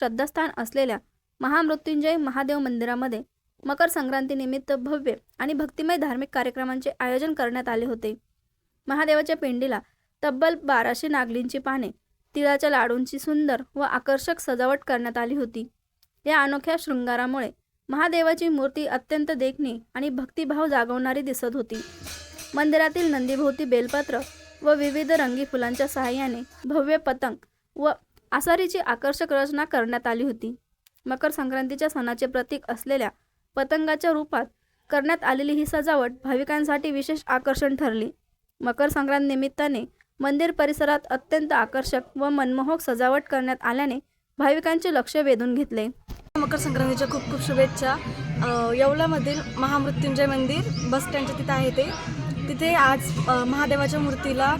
श्रद्धास्थान असलेल्या महामृत्युंजय महादेव मंदिरामध्ये मकर संक्रांतीनिमित्त भव्य आणि भक्तिमय धार्मिक कार्यक्रमांचे आयोजन करण्यात आले होते. महादेवाच्या पिंडीला तब्बल बाराशे नागलींची पाने तिळाच्या लाडूंची सुंदर व आकर्षक सजावट करण्यात आली होती. या अनोख्या शृंगारामुळे महादेवाची मूर्ती अत्यंत देखणी आणि भक्तिभाव जागवणारी दिसत होती. मंदिरातील नंदीभोवती बेलपत्र व विविध रंगी फुलांच्या सहाय्याने भव्य पतंग व आसारीची आकर्षक रचना करण्यात आली होती. मकर संक्रांतीच्या सणाचे प्रतीक असलेल्या पतंगाच्या रूपात करण्यात आलेली ही सजावट भाविकांसाठी विशेष आकर्षण ठरली. मकर संक्रांत निमित्ताने मंदिर परिसरात अत्यंत आकर्षक व मनमोहक सजावट करण्यात आल्याने भाविकांचे लक्ष वेधून घेतले. मकर संक्रांतीच्या खूप खूप शुभेच्छा. येवलामधील महामृत्युंजय मंदिर बस स्टँडच्या तिथं आहे ते. तिथे आज महादेवाच्या मूर्तीला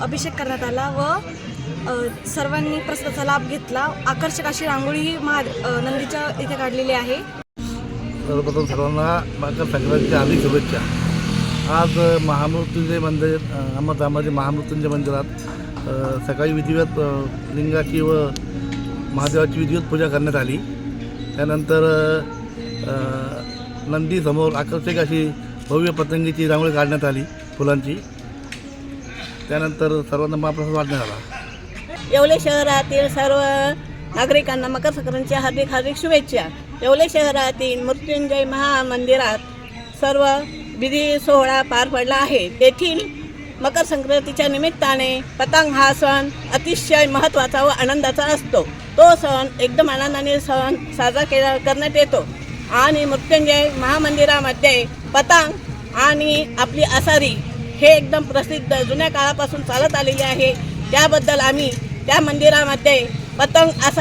अभिषेक करण्यात आला व सर्वांनी प्रसादाचा लाभ घेतला. आकर्षक अशी रांगोळी ही महा नंदीच्या इथे काढलेली आहे. सर्वप्रथम सर्वांना मकर संक्रांतीच्या आधी शुभेच्छा. आज महामृत्युंजय मंदिर अ, महामृत्युंजय मंदिरात सकाळी विधिवत लिंगाची व महादेवाची विधिवत पूजा करण्यात आली. त्यानंतर नंदीसमोर आकर्षक अशी भव्य पतंगीची रांगोळी काढण्यात आली फुलांची. त्यानंतर सर्वांना महाप्रसाद वाटण्यात आला. येवले शहरातील सर्व नागरिकांना मकर संक्रांतीच्या हार्दिक हार्दिक शुभेच्छा. येवले शहरातील मृत्युंजय महामंदिरात सर्व विधी सोहळा पार पडला आहे. तेथील मकर संक्रांतीच्या निमित्ताने पतंग हा सण अतिशय महत्त्वाचा व आनंदाचा असतो. तो सण एकदम आनंदाने सण साजरा केला करण्यात येतो. आणि मृत्युंजय महामंदिरामध्ये पतंग आणि आपली आसारी हे एकदम प्रसिद्ध जुन्या काळापासून चालत आलेले आहे. त्याबद्दल आम्ही त्या मंदिरामध्ये पतंग असा